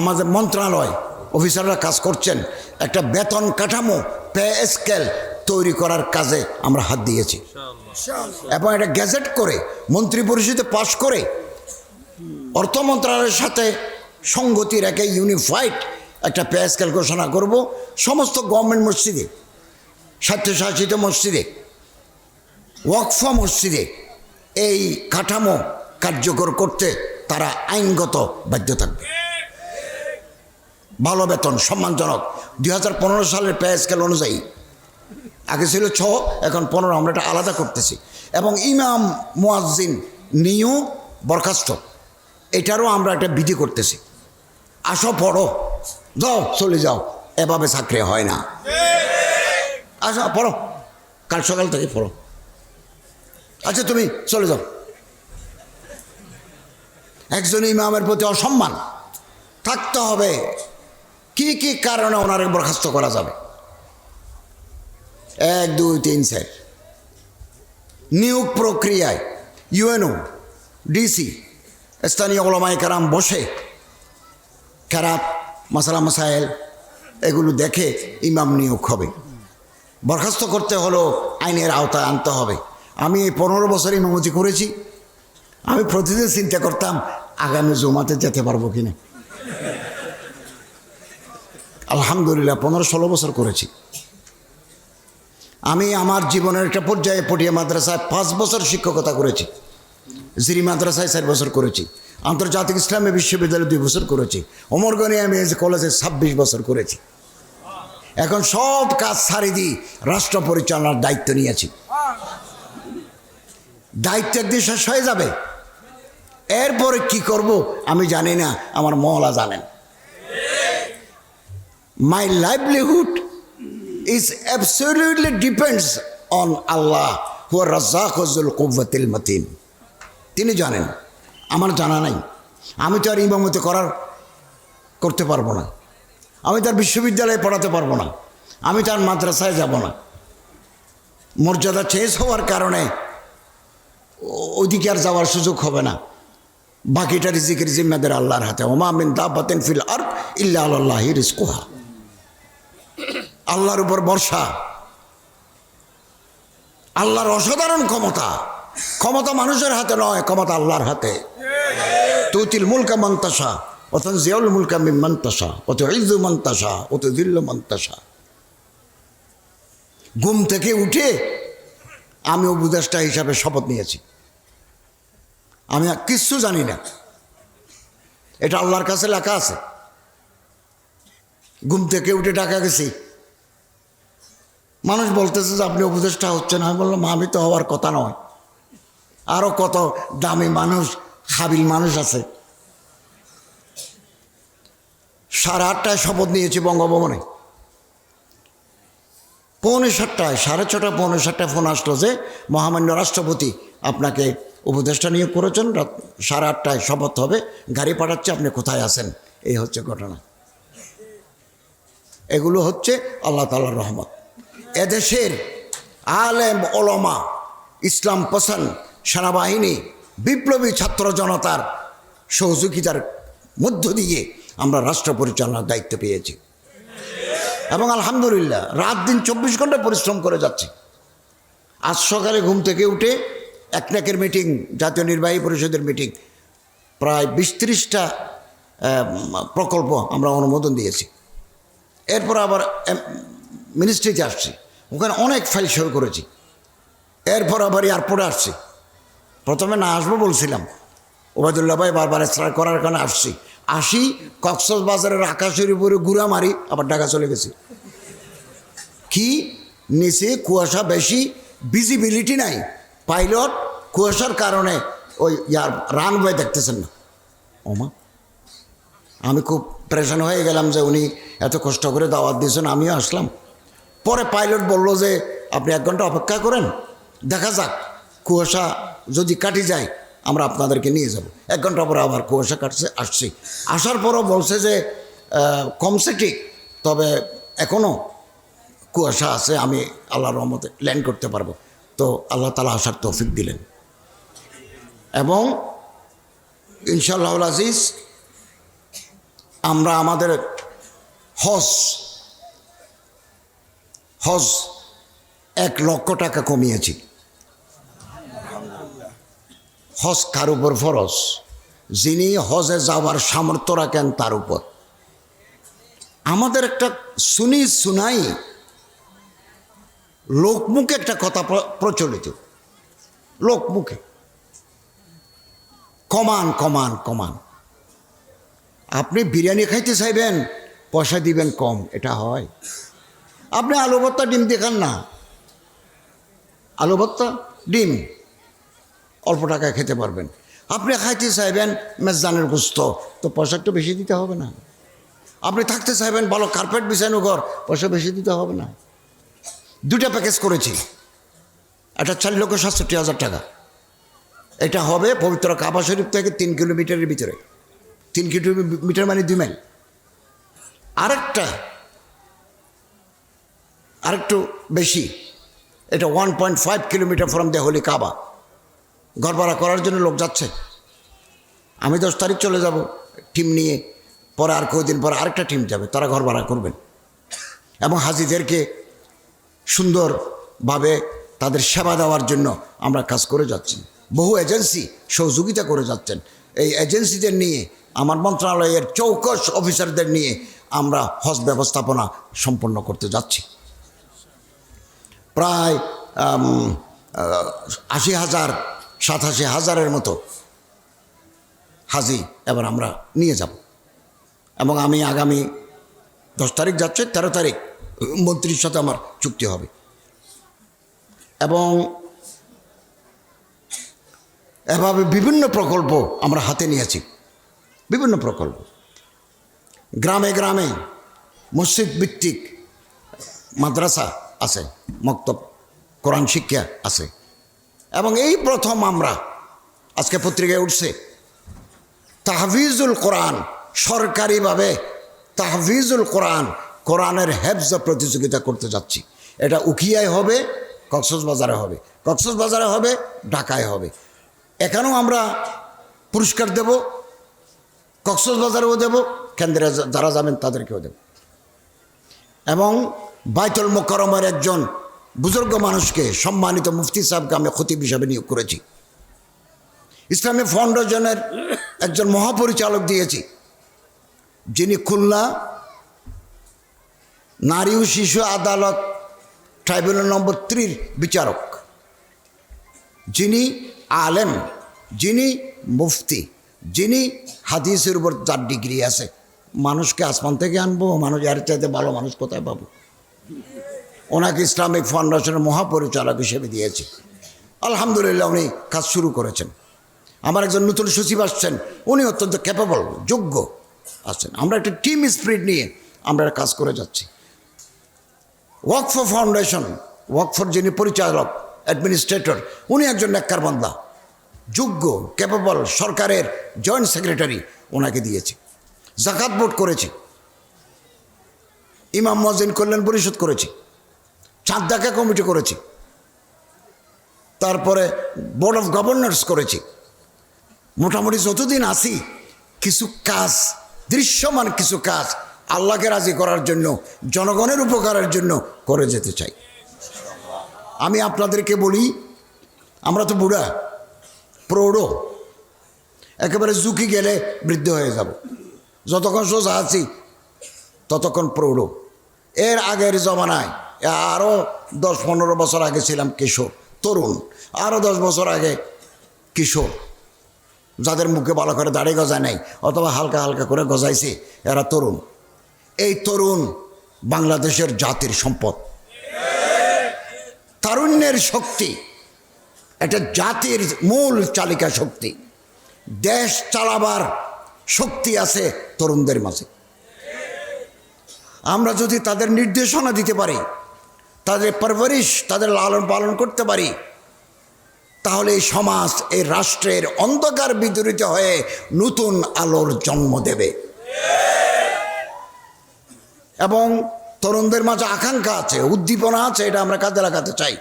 আমাদের মন্ত্রণালয় অফিসাররা কাজ করছেন। একটা বেতন কাঠামো পে স্কেল তৈরি করার কাজে আমরা হাত দিয়েছি। এবং এটা গ্যাজেট করে মন্ত্রী পরিষদে পাশ করে অর্থ মন্ত্রণালয়ের সাথে সঙ্গতি রেখে ইউনিফাইড একটা পে স্কেল ঘোষণা করব। সমস্ত গভর্নমেন্ট মসজিদে স্বায়ত্তশাসিত মসজিদে ওয়াকফ মসজিদে এই কাঠামো কার্যকর করতে তারা আইনগত বাধ্য থাকবে। ভালো বেতন, সম্মানজনক। দুই হাজার পনেরো সালের পে স্কেল অনুযায়ী। আগে ছিল ছ, এখন পনেরো, আমরা এটা আলাদা করতেছি। এবং ইমাম, মুয়াজ্জিন নিউ বরখাস্ত। এটারও আমরা একটা বিধি করতেছি। আসো, পড়ো। যাও, চলে যাও। এভাবে চাকরি হয় না। আসো, পড়ো। কাল সকাল থেকে পড়ো। আচ্ছা তুমি চলে যাও। একজন ইমামের প্রতি অসম্মান। থাকতে হবে। কি কি কারণে ওনারে বরখাস্ত করা যাবে? এক, দুই, তিন, চার। নিয়োগ প্রক্রিয়ায়, ইউএনও, ডিসি, স্থানীয় ওলামাই কারাম বসে খারাপ মাসালা মাসাইল এগুলো দেখে ইমাম নিয়োগ হবে। বরখাস্ত করতে হলো আইনের আওতায় আনতে হবে। আমি এই পনেরো বছর ইমামতি করেছি। আমি প্রতিদিন চিন্তা করতাম, আগামী জমাতে যেতে পারব কিনা। আলহামদুলিল্লাহ, পনেরো ষোলো বছর করেছি। আমি আমার জীবনের একটা পর্যায়ে পটিয়া মাদ্রাসায় পাঁচ বছর শিক্ষকতা করেছি। জিরি মাদ্রাসায় চার বছর করেছি। আন্তর্জাতিক ইসলামী বিশ্ববিদ্যালয়ে দুই বছর করেছি। অমরগনি আমি কলেজে ছাব্বিশ বছর করেছি। এখন সব কাজ ছাড়ি দিয়ে রাষ্ট্র পরিচালনার দায়িত্ব নিয়েছি। দায়িত্ব একদিন শেষ হয়ে যাবে। এরপরে কি করব আমি জানি না, আমার মহলা জানেন। My livelihood is absolutely depends on Allah who are Razzaqul Quwwatil Matin. তিনি জানেন, আমার জানা নাই। আমি তো আর ইমামতি করার করতে পারব না। আমি তার বিশ্ববিদ্যালয়ে পড়াতে পারব না। আমি তার মাদ্রাসায় যাব না। মর্যাদা চেঞ্জ হওয়ার কারণে ও- ওইদিকে আর যাওয়ার সুযোগ হবে না। বাকিটা রিজিকের জিম্মাদের আল্লাহর হাতে। ওমা মিন দাবাতেন ফিল আর ইল্লা আল্লাহ রিস্কুহা আল্লাহর উপর ভরসা। আল্লাহর অসাধারণ ক্ষমতা। ক্ষমতা মানুষের হাতে নয়, ক্ষমতা আল্লাহর হাতে। তুতিল মুলকা মন্তাসা অথন জিয়াউল মুলকা মিম মন্তাসা অত ইজু মন্তাসা অত দিল্ল মন্তাসা ঘুম থেকে উঠে আমি উপদেষ্টা হিসাবে শপথ নিয়েছি। আমি কিচ্ছু জানি না। এটা আল্লাহর কাছে লেখা আছে। ঘুম থেকে উঠে ডাকা গেছি। মানুষ বলতেছে যে আপনি উপদেষ্টা হচ্ছেন। আমি বললাম, আমি তো হওয়ার কথা নয়। আরও কত দামি মানুষ, হাবিল মানুষ আছে। সাড়ে আটটায় শপথ নিয়েছি বঙ্গভবনে। পৌনে সাতটায়, সাড়ে ছটা, পৌনে সাতটায় ফোন আসলো যে, মহামান্য রাষ্ট্রপতি, আপনাকে উপদেষ্টা নিয়োগ করেছেন। রাত সাড়ে আটটায় শপথ হবে। গাড়ি পাঠাচ্ছে, আপনি কোথায় আছেন? এই হচ্ছে ঘটনা। এগুলো হচ্ছে আল্লাহ তালার রহমত। এদেশের আলেম, ওলমা, ইসলাম পছন্দ সেনাবাহিনী, বিপ্লবী ছাত্র জনতার সহযোগিতার মধ্য দিয়ে আমরা রাষ্ট্র পরিচালনার দায়িত্ব পেয়েছি। এবং আলহামদুলিল্লাহ, রাত দিন চব্বিশ ঘণ্টা পরিশ্রম করে যাচ্ছে। আজ সকালে ঘুম থেকে উঠে একনাকের মিটিং, জাতীয় নির্বাহী পরিষদের মিটিং, প্রায় বিশ ত্রিশটা প্রকল্প আমরা অনুমোদন দিয়েছি। এরপর আবার মিনিস্ট্রিতে আসছি, ওখানে অনেক ফাইল শুরু করেছি। এরপর আবার এয়ারপোর্টে আসছি। প্রথমে না আসব বলছিলাম। ওবায়দুল্লাহ ভাই বারবার এসরার করার কারণে আসছি। আসি, কক্সবাজারের বাজারের আকাশের উপরে গুড়া মারি, আবার ঢাকা চলে গেছি। কি? নিচে কুয়াশা বেশি ভিজিবিলিটি নাই। পাইলট কুয়াশার কারণে ওই ইয়ার রানওয়ে দেখতেছেন না। ওমা। আমি খুব প্রেশান হয়ে গেলাম যে উনি এত কষ্ট করে দাওয়াত দিয়েছেন, আমিও আসলাম। পরে পাইলট বলল যে, আপনি এক ঘণ্টা অপেক্ষা করেন, দেখা যাক, কুয়াশা যদি কাটি যায়, আমরা আপনাদেরকে নিয়ে যাব। এক ঘণ্টা পরে আবার কুয়াশা কাটছে, আসছি। আসার পরও বলছে যে কমছে ঠিক, তবে এখনও কুয়াশা আছে, আমি আল্লাহর রহমতে ল্যান্ড করতে পারব। তো আল্লাহ তালা আসার তৌফিক দিলেন। এবং ইনশাআল্লাহ আজিজ, আমরা আমাদের হজ হজ এক লক্ষ টাকা কমিয়েছি। হজ কার উপর ফরজ? যিনি হজে যাওয়ার সামর্থ্য রাখেন তার উপর। আমাদের একটা শুনি শুনাই লোকমুখে একটা কথা প্র- প্রচলিত। লোকমুখে। কমান কমান কমান। আপনি বিরিয়ানি খাইতে চাইবেন, পয়সা দিবেন কম, এটা হয়। আপনি আলু ভর্তা, ডিম দিয়ে খান না। আলু ভর্তা, ডিম, অল্প টাকায় খেতে পারবেন। আপনি খাইতে চাইবেন মেজদানের গুস্ত, তো পয়সা একটু বেশি দিতে হবে না। আপনি থাকতে চাইবেন ভালো কার্পেট বিছানো ঘর, পয়সা বেশি দিতে হবে না। দুটা প্যাকেজ করেছি। একটা চার লক্ষ সাতষট্টি হাজার টাকা। এটা হবে পবিত্র কাবা শরীফ থেকে তিন কিলোমিটারের ভিতরে। তিন কিলোমিটার মানে দুই মাইল। আরেকটা আরেকটু বেশি। এটা one point five kilometre from the holy Kaaba ভাড়া করার জন্য লোক যাচ্ছে। আমি দশ তারিখ চলে যাব টিম নিয়ে। পরে আর কয়েকদিন পরে আরেকটা টিম যাবে, তারা ঘর ভাড়া করবেন। এবং হাজিদেরকে সুন্দরভাবে তাদের সেবা দেওয়ার জন্য আমরা কাজ করে যাচ্ছি। বহু এজেন্সি সহযোগিতা করে যাচ্ছেন। এই এজেন্সিদের নিয়ে, আমার মন্ত্রণালয়ের চৌকস অফিসারদের নিয়ে আমরা হজ ব্যবস্থাপনা সম্পন্ন করতে যাচ্ছি। প্রায় আশি হাজার, সাতাশি হাজারের মতো হাজি এবার আমরা নিয়ে যাব। এবং আমি আগামী দশ তারিখ যাচ্ছে, তেরো তারিখ মন্ত্রীর সাথে আমার চুক্তি হবে। এবং এভাবে বিভিন্ন প্রকল্প আমরা হাতে নিয়েছি। বিভিন্ন প্রকল্প। গ্রামে গ্রামে মসজিদ ভিত্তিক মাদ্রাসা আছে, মক্তব, কোরআন শিক্ষা আছে। এবং এই প্রথম আমরা আজকে পত্রিকায় উঠছে, তাহফিজুল কোরআন, সরকারিভাবে তাহফিজুল কোরআন, কোরআনের হেফজ প্রতিযোগিতা করতে যাচ্ছি। এটা উখিয়ায় হবে, কক্সবাজারে হবে। কক্সবাজারে হবে, ঢাকায় হবে। এখানেও আমরা পুরস্কার দেব, কক্সবাজারেও দেব, কেন্দ্রে যারা যাবেন তাদেরকেও দেব। এবং বাইতুল মোকরমের একজন বুজুর্গ মানুষকে সম্মানিত মুফতি সাহেবকে আমি খতিব হিসাবে নিয়োগ করেছি। ইসলামী ফাউন্ডেশনের একজন মহাপরিচালক দিয়েছি। যিনি খুলনা নারী ও শিশু আদালত ট্রাইব্যুনাল নম্বর ত্রির বিচারক। যিনি আলেম, যিনি মুফতি, যিনি হাদিসের উপর যার ডিগ্রি আছে। মানুষকে আসমান থেকে আনব, মানুষ আর চাইতে ভালো মানুষ কোথায় পাবো? ওনাকে ইসলামিক ফাউন্ডেশনের মহাপরিচালক হিসেবে দিয়েছে। আলহামদুলিল্লাহ উনি কাজ শুরু করেছেন। আমার একজন নতুন সচিব আসছেন, উনি অত্যন্ত ক্যাপেবল যোগ্য আছেন। আমরা একটা টিম স্পিরিট নিয়ে আমরা কাজ করে যাচ্ছি। ওয়ার্ক ফর ফাউন্ডেশন, ওয়াকফর যিনি পরিচালক অ্যাডমিনিস্ট্রেটর উনি একজন নেককার বান্দা, যোগ্য ক্যাপেবল সরকারের জয়েন্ট সেক্রেটারি ওনাকে দিয়েছে। জাকাত বোর্ড করেছে। ইমাম মজিন কল্যাণ পরিষদ করেছি। দেখা কমিটি করেছি। তারপরে বোর্ড অফ গভর্নর্স করেছি। মোটামুটি যতদিন আসি কিছু কাজ, দৃশ্যমান কিছু কাজ আল্লাহকে রাজি করার জন্য, জনগণের উপকারের জন্য করে যেতে চাই। আমি আপনাদেরকে বলি, আমরা তো বুড়া, প্রৌঢ়, একেবারে ঝুঁকি গেলে বৃদ্ধ হয়ে যাব। যতক্ষণ সোজা আছি, ততক্ষণ প্রৌঢ়। এর আগের জমানায় আরও দশ পনেরো বছর আগে ছিলাম কিশোর, তরুণ। আরও দশ বছর আগে কিশোর। যাদের মুখে ভালো করে দাড়ি গজায় নাই, অথবা হালকা হালকা করে গজাইছে, এরা তরুণ। এই তরুণ বাংলাদেশের জাতির সম্পদ। তারুণ্যের শক্তি এটা জাতির মূল চালিকা শক্তি। দেশ চালাবার শক্তি আছে তরুণদের মাঝে। আমরা যদি তাদের নির্দেশনা দিতে পারি তাদের পরবরিশ, তাদের লালন পালন করতে পারি। তাহলে এই সমাজ, এই রাষ্ট্রের অন্ধকার বিদরিত হয়ে নতুন আলোর জন্ম দেবে। এবং তরুণদের মাঝে আকাঙ্ক্ষা আছে, উদ্দীপনা আছে, এটা আমরা কাজে লাগাতে চাই।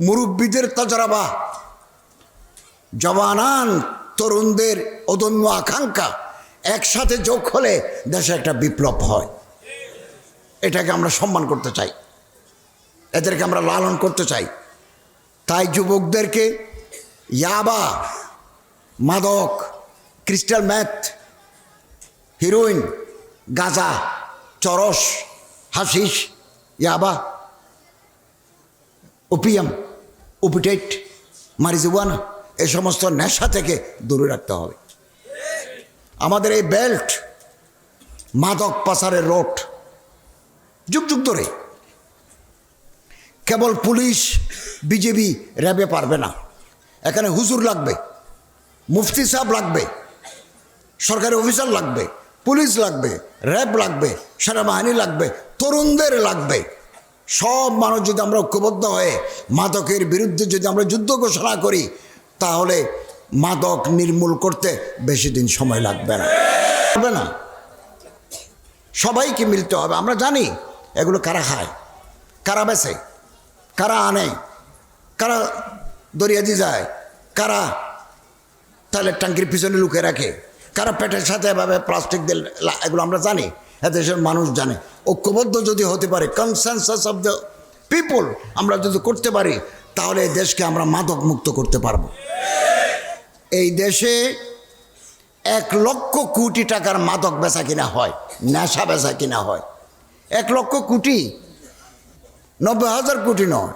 মুরব্বীদের তাজরাবা জবানান তরুণদের অদম্য আকাঙ্ক্ষা, একসাথে যোগ হলে দেশে একটা বিপ্লব হয়। এটাকে আমরা সম্মান করতে চাই। এদেরকে আমরা লালন করতে চাই। তাই যুবকদেরকে ইয়াবা, মাদক, ক্রিস্টাল ম্যাথ, হিরোইন, গাঁজা, চরস, হাসিস, ইয়াবা, ওপিয়াম, ওপিটেট, মারিজুয়ানা, এ সমস্ত নেশা থেকে দূরে রাখতে হবে। আমাদের এই বেল্ট, মাদক পাচারের রোড, যুগ যুগ ধরে কেবল পুলিশ বিজেপি র্যাবে পারবে না। এখানে হুজুর লাগবে, মুফতি সাহেব লাগবে, সরকারি অফিসার লাগবে, পুলিশ লাগবে, র্যাব লাগবে, সেনাবাহিনী লাগবে, তরুণদের লাগবে। সব মানুষ যদি আমরা ঐক্যবদ্ধ হয়ে মাদকের বিরুদ্ধে যদি আমরা যুদ্ধ ঘোষণা করি, তাহলে মাদক নির্মূল করতে বেশি দিন সময় লাগবে না। হবে না। সবাইকে মিলতে হবে। আমরা জানি এগুলো কারা খায়, কারা বেছে কারা আনে? কারা দরিয়া দরিয়াদি যায়? কারা তাহলে ট্যাঙ্কির পিছনে লুকে রাখে? কারা পেটের সাথে এভাবে প্লাস্টিক দিয়ে এগুলো আমরা জানি, এদেশের মানুষ জানে। ঐক্যবদ্ধ যদি হতে পারে কনসেনসাস অফ দ্য পিপল আমরা যদি করতে পারি, তাহলে এই দেশকে আমরা মাদক মুক্ত করতে পারব। এই দেশে এক লক্ষ কোটি টাকার মাদক বেচা কিনা হয়, নেশা বেচা কিনা হয়। এক লক্ষ কোটি নব্বই হাজার কোটি নয়।